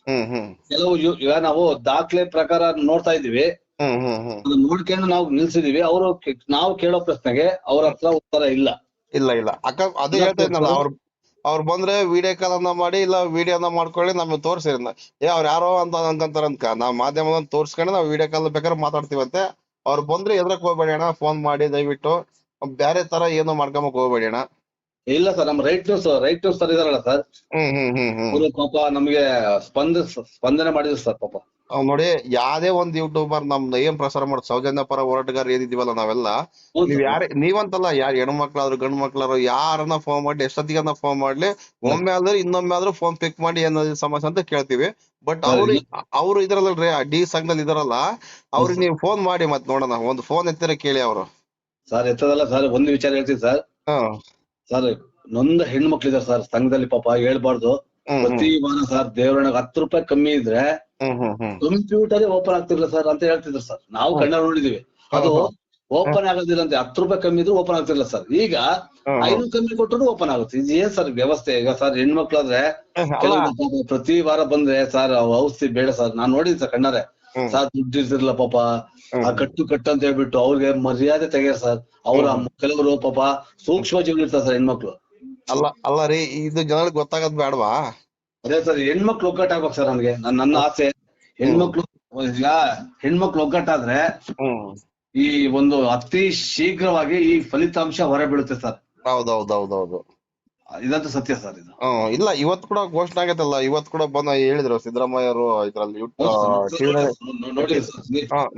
ಹ್ಮ್ ಹ್ಮ್. ಕೆಲವು ಯು- ಈಗ ನಾವು ದಾಖಲೆ ಪ್ರಕಾರ ನೋಡ್ತಾ ಇದೀವಿ ಹ್ಮ್ ಹ್ಮ್ ಹ್ಮ್. ಅದನ್ನ ನೋಡ್ಕೊಂಡು ನಾವು ನಿಲ್ಸಿದೀವಿ. ಅವರು ನಾವು ಕೇಳೋ ಪ್ರಶ್ನೆಗೆ ಅವ್ರ ಹತ್ರ ಉತ್ತರ ಇಲ್ಲ. ಇಲ್ಲ ಇಲ್ಲ. ಅಕ್ಕ ಅದೇ ಹೇಳ್ತಾ ಇದ್ನಲ್ಲ ಅವ್ರ ಅವ್ರು ಬಂದ್ರೆ ವಿಡಿಯೋ ಕಾಲ್ ಅನ್ನ ಮಾಡಿ ಇಲ್ಲ ವಿಡಿಯೋನ ಮಾಡ್ಕೊಳ್ಳಿ ನಮ್ಗೆ ತೋರ್ಸಿ ಏ ಅವ್ರು ಯಾರೋ ಅಂತ ಅನ್ಕೊಂತಾರ ಅಂತ ನಾವ್ ಮಾಧ್ಯಮದಲ್ಲಿ ತೋರಿಸ್ಕೊಂಡು ನಾವ್ ವಿಡಿಯೋ ಕಾಲ್ ಬೇಕಾದ್ರೆ ಮಾತಾಡ್ತೀವಂತೆ. ಅವ್ರು ಬಂದ್ರೆ ಎದ್ರಕ್ ಹೋಗ್ಬೇಡಿ ಅಣ್ಣ ಫೋನ್ ಮಾಡಿ ದಯವಿಟ್ಟು. ಬೇರೆ ತರ ಏನೋ ಮಾಡ್ಕೊಂಬಕ್ ಹೋಗ್ಬೇಡಿ ಅಣ್ಣ. ಇಲ್ಲ ಸರ್ ನಮ್ಮ right news right news sir ಇದಾರಲ್ಲ ಸರ್. ಹ್ಮ್ ಹ್ಮ್ ಹ್ಮ್ ಹ್ಮ್. ಅವರು ಪಾಪ ನಮ್ಗೆ ಸ್ಪಂದ ಸ್ಪಂದನೆ ಮಾಡಿದ್ರು ಸರ್ ಪಾಪ. ಅವ್ ನೋಡಿ ಯಾವ್ದೇ ಒಂದ್ ಯೂಟ್ಯೂಬರ್ ನಮ್ ಏನ್ ಪ್ರಸಾರ ಮಾಡ್ ಸೌಜನ್ಯ ಪರ ಹೋರಾಟಗಾರ ಏನಿದೀವಲ್ಲ ನಾವೆಲ್ಲ ನೀವ್ ಯಾರ ನೀವಂತಲ್ಲ ಹೆಣ್ಣು ಹೆಣ್ಮಕ್ಳಾದ್ರು ಗಂಡ್ ಮಕ್ಳಾದ್ರು ಯಾರನ್ನ ಫೋನ್ ಮಾಡ್ಲಿ ಎಷ್ಟೊತ್ತಿಗನ್ನ ಫೋನ್ ಮಾಡ್ಲಿ ಒಮ್ಮೆ ಆದ್ರೆ ಇನ್ನೊಮ್ಮೆ ಆದ್ರೂ ಫೋನ್ ಪಿಕ್ ಮಾಡಿ ಏನಾದ್ರು ಸಮಸ್ಯೆ ಅಂತ ಕೇಳ್ತೀವಿ. ಬಟ್ ಅವ್ರು ಅವ್ರು ಅವ್ರು ರೀ ಡಿ ಸಂಘದಲ್ಲಿ ಇದಾರಲ್ಲ ಅವ್ರಿಗೆ ನೀವ್ ಫೋನ್ ಮಾಡಿ ಮತ್ ನೋಡೋಣ ಒಂದ್ ಫೋನ್ ಎತ್ತಿರ ಕೇಳಿ ಅವರು. ಸರ್ ಎತ್ತದಲ್ಲ ಸರ್ ಒಂದು ವಿಚಾರ ಹೇಳ್ತೀನಿ ಸರ್. ಸರ್ ನೊಂದ ಹೆಣ್ಮಕ್ಳಿದಾರೆ ಸರ್ ಸಂಘದಲ್ಲಿ ಪಾಪ ಹೇಳ್ಬಾರ್ದು. ಪ್ರತಿ ವಾರ ಸರ್ ದೇವರನಾಗ ಹತ್ತು ರೂಪಾಯಿ ಕಮ್ಮಿ ಇದ್ರೆ ಕಂಪ್ಯೂಟರ್ ಓಪನ್ ಆಗ್ತಿರಲ್ಲ ಸರ್ ಅಂತ ಹೇಳ್ತಿದ್ರು ಸರ್ ನಾವು. ಕಣ್ಣ ನೋಡಿದೀವಿ. ಅದು ಓಪನ್ ಆಗೋದಿಲ್ಲ ಅಂತ. ಹತ್ತು ರೂಪಾಯಿ ಕಮ್ಮಿ ಇದ್ರು ಓಪನ್ ಆಗ್ತಿರಲ್ಲ ಸರ್ ಈಗ. ಐನೂರು ಕಮ್ಮಿ ಕೊಟ್ಟರು ಓಪನ್ ಆಗುತ್ತೆ. ಇದು ಏನ್ ಸರ್ ವ್ಯವಸ್ಥೆ? ಈಗ ಸರ್ ಹೆಣ್ಮಕ್ಳಾದ್ರೆ ಕೆಲವು ಪ್ರತಿ ವಾರ ಬಂದ್ರೆ ಸರ್ ಔಷಧಿ ಬೇಡ ಸರ್ ನಾನ್ ನೋಡಿದ್ವಿ ಸರ್ ಕಣ್ಣಾರೆ. ಸರ್ ದುಡ್ಡು ಇರ್ತಿರ್ಲಿಲ್ಲ ಪಾಪ. ಆ ಕಟ್ಟು ಕಟ್ಟು ಅಂತ ಹೇಳ್ಬಿಟ್ಟು ಅವ್ರಿಗೆ ಮರ್ಯಾದೆ ತೆಗ್ಯಾರ ಸರ್ ಅವ್ರ. ಕೆಲವರು ಪಾಪ ಸೂಕ್ಷ್ಮ ಜೀವನ ಇರ್ತಾರೆ ಸರ್ ಹೆಣ್ಮಕ್ಳು. ಅಲ್ಲ ಅಲ್ಲ ರೀ ಇದು ಜನಗಳಿಗೆ ಗೊತ್ತಾಗದ್ ಬೇಡವಾ? ಅದೇ ಸರ್ ಹೆಣ್ಮಕ್ಳು ಒಗ್ಗಟ್ಟಾಗ್ಬೇಕು ಸರ್ ನಮ್ಗೆ. ನನ್ ನನ್ನ ಆಸೆ. ಹೆಣ್ಮಕ್ಳು ಈಗ ಹೆಣ್ಮಕ್ಳು ಒಗ್ಗಟ್ಟಾದ್ರೆ ಈ ಒಂದು ಅತಿ ಶೀಘ್ರವಾಗಿ ಈ ಫಲಿತಾಂಶ ಹೊರ ಬೀಳುತ್ತೆ ಸರ್. ಹೌದೌದೌದೌದು. ಇದಂತೂ ಸತ್ಯ ಸರ್ ಇದು. ಇಲ್ಲ ಇವತ್ ಕೂಡ ಘೋಷಣೆ ಆಗತ್ತಲ್ಲ ಇವತ್ ಕೂಡ ಬಂದ ಹೇಳಿದ್ರು ಸಿದ್ದರಾಮಯ್ಯ ಅವರು ಇದ್ರಲ್ಲಿ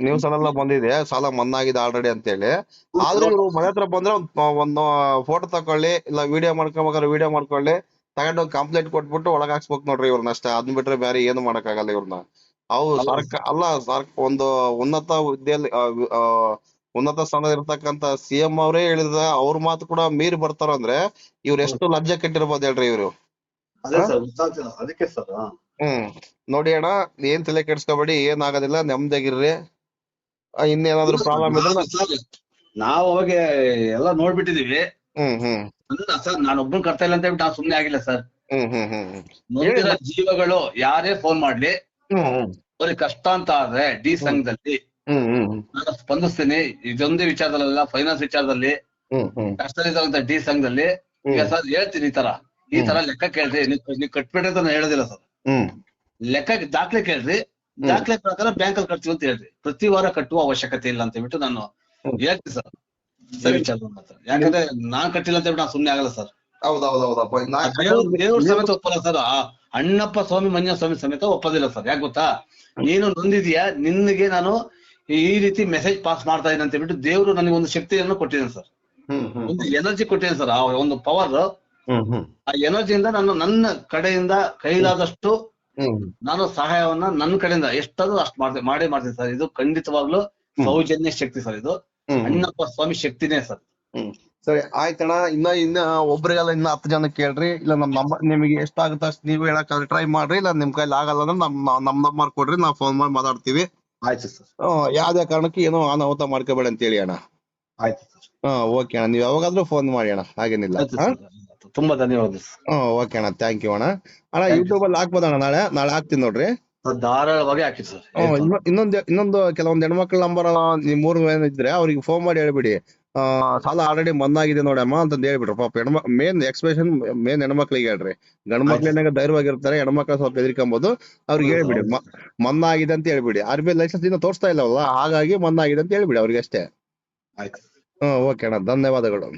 ನ್ಯೂಸ್ ಅಲ್ಲೆಲ್ಲ ಬಂದಿದೆ ಸಾಲ ಮನ್ನಾಗಿದೆ ಆಲ್ರೆಡಿ ಅಂತ ಹೇಳಿ ಆದ್ರೆ ಇವ್ರು ಮನೆ ಹತ್ರ ಬಂದ್ರೆ ಒಂದ್ ಒಂದು ಫೋಟೋ ತಕೊಳ್ಳಿ ಇಲ್ಲ ವಿಡಿಯೋ ಮಾಡ್ಕೊಬೇಕಾದ್ರೆ ವಿಡಿಯೋ ಮಾಡ್ಕೊಳ್ಳಿ. ತಗೊಂಡು ಕಂಪ್ಲೇಂಟ್ ಕೊಟ್ಬಿಟ್ಟು ಒಳಗ್ ಹಾಕ್ಸ್ಬೇಕು ನೋಡ್ರಿ ಇವ್ರನ್ನ ಅಷ್ಟೇ. ಅದನ್ನ ಬಿಟ್ರೆ ಬೇರೆ ಏನು ಮಾಡಕ್ಕಾಗಲ್ಲ ಇವ್ರನ್ನ. ಅವು ಸರ್ಕ ಅಲ್ಲ ಸರ್ ಒಂದು ಉನ್ನತ ಹುದ್ದೆಯಲ್ಲಿ ಉನ್ನತ ಸ್ಥಾನದಲ್ಲಿ ಇರ್ತಕ್ಕಂತ ಸಿಎಂ ಅವರೇ ಹೇಳಿದ ಅವ್ರ ಮಾತು ಕೂಡ ಮೀರಿ ಬರ್ತಾರ ಅಂದ್ರೆ ಇವ್ರು ಎಷ್ಟು ಲಜ್ಜೆ ಕೆಟ್ಟಿರ್ಬೋದು ಹೇಳ್ರಿ ಇವ್ರು. ಅದಕ್ಕೆ ಸರ್ ಹ್ಮ್. ನೋಡಿ ಅಣ್ಣ ಏನ್ ತಲೆ ಕೆಡ್ಸ್ಕೊಬೇಡಿ ಏನ್ ಆಗೋದಿಲ್ಲ ನೆಮ್ಮದಿಯಾಗಿರ್ರಿ ಇನ್ನೇನಾದ್ರೂ ಪ್ರಾಬ್ಲಮ್ ಇದ್ರೆ ನಾವು ಅವಾಗ ಎಲ್ಲ ನೋಡ್ಬಿಟ್ಟಿದೀವಿ. ಅಲ್ಲ ಸರ್ ನಾನು ಒಬ್ರು ಕರ್ತಾ ಇಲ್ಲ ಅಂತ ಹೇಳ್ಬಿಟ್ಟು ನಾವು ಸುಮ್ನೆ ಆಗಿಲ್ಲ ಸರ್. ನೊಂದಿರೋ ಜೀವಗಳು ಯಾರೇ ಫೋನ್ ಮಾಡ್ಲಿ ಅವ್ರಿಗೆ ಕಷ್ಟ ಅಂತ ಆದ್ರೆ ಡಿ ಸಂಘದಲ್ಲಿ ನಾನು ಸ್ಪಂದಿಸ್ತೀನಿ. ಇದೊಂದೇ ವಿಚಾರದಲ್ಲ. ಫೈನಾನ್ಸ್ ವಿಚಾರದಲ್ಲಿ ಕಷ್ಟದಲ್ಲಿರುವಂತ ಡಿ ಸಂಘದಲ್ಲಿ. ಈಗ ಸರ್ ಹೇಳ್ತೀನಿ ಈ ತರ. ಈ ತರ ಲೆಕ್ಕ ಕೇಳ್ರಿ. ನೀವು ಕಟ್ಬಿಡ್ರಿ ಅಂತ ನಾನು ಹೇಳೋದಿಲ್ಲ ಸರ್. ಲೆಕ್ಕ ದಾಖಲೆ ಕೇಳ್ರಿ. ದಾಖಲೆ ಪ್ರಕಾರ ಬ್ಯಾಂಕ್ ಅಲ್ಲಿ ಕಟ್ತೀವಿ ಅಂತ ಹೇಳ್ರಿ. ಪ್ರತಿ ವಾರ ಕಟ್ಟುವ ಅವಶ್ಯಕತೆ ಇಲ್ಲ ಅಂತ ಹೇಳ್ಬಿಟ್ಟು ನಾನು. ಹೇಳ್ತೀನಿ ಸರ್. ಸರಿ ಯಾಕಂದ್ರೆ ನಾನ್ ಕಟ್ಟಿಲ್ಲ ಅಂತ ಹೇಳ್ಬಿಟ್ಟು ಸುಮ್ನೆ ಆಗಲ್ಲ ಸರ್. ಹೌದೌದೌದಪ್ಪ ದೇವ್ರ ಸಮೇತ ಒಪ್ಪಲ್ಲ ಸರ್. ಅಣ್ಣಪ್ಪ ಸ್ವಾಮಿ ಮಂಜ ಸ್ವಾಮಿ ಸಮೇತ ಒಪ್ಪದಿಲ್ಲ ಸರ್. ಯಾಕೆ ಗೊತ್ತಾ? ನೀನು ನೊಂದಿದ್ಯಾ? ನಿನ್ಗೆ ನಾನು ಈ ರೀತಿ ಮೆಸೇಜ್ ಪಾಸ್ ಮಾಡ್ತಾ ಇದ್ದೀನಿ ಅಂತ ಹೇಳ್ಬಿಟ್ಟು ದೇವ್ರು ನನಗೆ ಒಂದು ಶಕ್ತಿಯನ್ನು ಕೊಟ್ಟಿದ್ದೀನಿ ಸರ್. ಒಂದು ಎನರ್ಜಿ ಕೊಟ್ಟಿದ್ದೀನಿ ಸರ್. ಆ ಒಂದು ಪವರ್ ಆ ಎನರ್ಜಿಯಿಂದ ನಾನು ನನ್ನ ಕಡೆಯಿಂದ ಕೈಲಾದಷ್ಟು ನಾನು ಸಹಾಯವನ್ನ ನನ್ನ ಕಡೆಯಿಂದ ಎಷ್ಟಾದ್ರೂ ಅಷ್ಟು ಮಾಡ್ತೇನೆ ಮಾಡೇ ಮಾಡ್ತೀನಿ ಸರ್. ಇದು ಖಂಡಿತವಾಗ್ಲೂ ಸೌಜನ್ಯ ಶಕ್ತಿ ಸರ್ ಇದು. ಅಣ್ಣಪ್ಪ ಸ್ವಾಮಿ ಶಕ್ತಿನೇ ಸರ್. ಹ್ಮ್. ಸರಿ ಆಯ್ತಣ್ಣ. ಇನ್ನ ಇನ್ನ ಒಬ್ರಿಗೆಲ್ಲ ಇನ್ನ ಹತ್ತು ಜನ ಕೇಳ್ರಿ. ಇಲ್ಲ ನಮ್ ನಂಬರ್ ನಿಮಗೆ ಎಷ್ಟಾಗುತ್ತೆ ಅಷ್ಟು ನೀವು ಹೇಳಕ್ ಟ್ರೈ ಮಾಡ್ರಿ. ಇಲ್ಲ ನಿಮ್ ಕೈಲಿ ಆಗಲ್ಲ ಅಂದ್ರೆ ನಮ್ ನಮ್ ನಂಬರ್ ಕೊಡ್ರಿ. ನಾವು ಫೋನ್ ಮಾಡಿ ಮಾತಾಡ್ತೀವಿ. ಆಯ್ತು ಸರ್. ಹ್ಮ್ ಯಾವ್ದೇ ಕಾರಣಕ್ಕೆ ಏನೋ ಅನಾಹುತ ಮಾಡ್ಕೋಬೇಡ ಅಂತ ಹೇಳಿ ಅಣ್ಣ. ಆಯ್ತು ಸರ್. ಹಾ ಓಕೆ ಅಣ್ಣ. ನೀವು ಯಾವಾಗಾದ್ರೂ ಫೋನ್ ಮಾಡಿ ಅಣ್ಣ. ಹಾಗೇನಿಲ್ಲ. ಆಯ್ತು ಹಾ? ಸರ್. ತುಂಬಾ ಧನ್ಯವಾದ ಸರ್. ಹ್ಮ್ ಓಕೆ ಅಣ್ಣ. ಥ್ಯಾಂಕ್ ಯು ಅಣ್ಣ. ಅಣ್ಣ Thank you. ಯೂಟ್ಯೂಬ್ ಅಲ್ಲಿ ಹಾಕ್ಬೋದಣ್ಣ ನಾಳೆ? ನಾಳೆ ಹಾಕ್ತೀನಿ ನೋಡ್ರಿ. ಧಾರಾಳವಾಗಿ ಸರ್. ಇನ್ನೊಂದು ಇನ್ನು- ಇನ್ನೊಂದ್ ಕೆಲವೊಂದು ಹೆಣ್ಮಕ್ಳ ನಂಬರ್ ನಿಮ್ ಮೂರ್ ಏನಿದ್ರೆ ಅವ್ರಿಗೆ ಫೋನ್ ಮಾಡಿ ಹೇಳ್ಬಿಡಿ. ಸಾಲ ಆಲ್ರೆಡಿ ಮನ್ನಾಗಿದೆ ನೋಡಮ್ಮ ಅಂತ ಹೇಳ್ಬಿಟ್ರು. ಪಾಪ ಹೆಣ್ಮ ಮೇನ್ ಎಕ್ಸ್ಪ್ರೆಷನ್ ಮೇನ್ ಹೆಣ್ಮಕ್ಳಿಗೆ ಹೇಳ್ರಿ. ಗಂಡ್ ಮಕ್ಳೇನಾಗ ಧೈರ್ಯವಾಗಿರ್ತಾರೆ ಹೆಣ್ಮಕ್ಳು ಸ್ವಲ್ಪ ಎದ್ರಿಕೊಂಬೋದು ಅವ್ರಿಗೆ ಹೇಳ್ಬಿಡಿ ಮನ್ನಾಗಿದೆ ಅಂತ ಹೇಳ್ಬಿಡಿ. ಆರ್ ಬಿ ಐ ಲೈಸೆನ್ಸ್ ಇನ್ನು ತೋರಿಸ್ತಾ ಇಲ್ಲವಲ್ಲ ಹಾಗಾಗಿ ಮನ್ನಾಗಿದೆ ಅಂತ ಹೇಳ್ಬಿಡಿ ಅವ್ರಿಗೆ ಅಷ್ಟೇ. ಆಯ್ತು ಹ್ಮ್ ಓಕೆ ಅಣ್ಣ ಧನ್ಯವಾದಗಳು.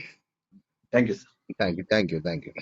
Thank you sir thank you thank you thank you